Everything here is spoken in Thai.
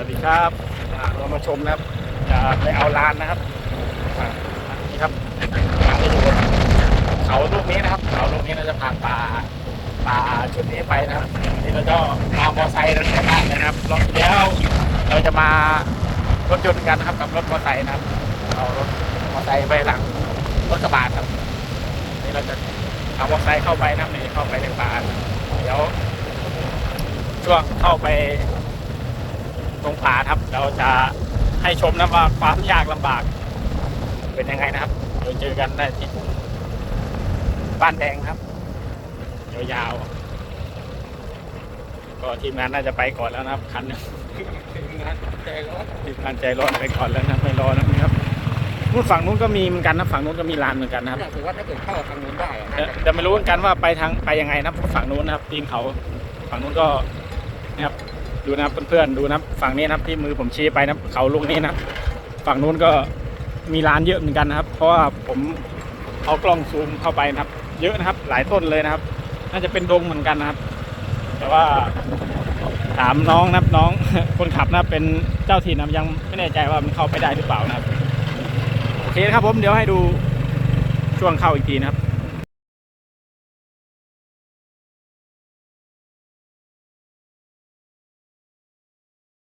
วัสดีครับเรามาชมนะครับจะไปเอาลานนะครับนี่ครับลาดูบนเขาลูกนี้นะครับเขาลูกนี้เราจะผ่านป่าป่าชุดนี้ไปนะครับนี่เราจะมามอไซค์เราจะบ้านนะครับรอบที่แล้วเราจะมารถยนต์กันนะครับกับรถมอไซค์นะครับเอารถมอไซค์ไปหลังรถกระบะครับนี่เราจะเอามอไซค์เข้าไปนะครับนี่เข้าไปในป่าเดี๋ยวช่วงเข้าไป ตรงป่าครับ เราจะให้ชมนะว่าความยากลำบาก เป็นยังไงนะครับเดี๋ยวเจอกันได้ที่บ้านแดงครับยาวๆก็ทีมงานน่าจะไปก่อนแล้วนะครับคันหนึงทีมงานใจร้อนทีมงานใจร้อนไปก่อนแล้วนะไม่รอนะครับนู่นฝั่งนู้นก็มีเหมือนกันนะฝั่งนู้นก็มีลานเหมือนกันนะครับถือว่าถ้าเกิดเข้าทางนู้นได้อะแต่แต่ไม่รู้เหมือนกันว่าไปทางไปยังไงนะครับฝั่งนู้นนะครับตีนเขาฝั่งนู้นก็นะครับ ดูนะครับเพื่อนๆดูนะฝั่งนี้นะครับที่มือผมชี้ไปนะเขาลูกนี้นะฝั่งนู้นก็มีร้านเยอะเหมือนกันนะครับ เพราะว่าผมเอากล้องซูมเข้าไปนะครับ เยอะนะครับ หลายต้นเลยนะครับ น่าจะเป็นดงเหมือนกันนะครับ แต่ว่าถามน้องนะครับน้องคนขับนะเป็นเจ้าถิ่นนะยังไม่แน่ใจว่ามันเข้าไปได้หรือเปล่านะครับโอเคครับผมเดี๋ยวให้ดูช่วงเข้าอีกทีนะครับ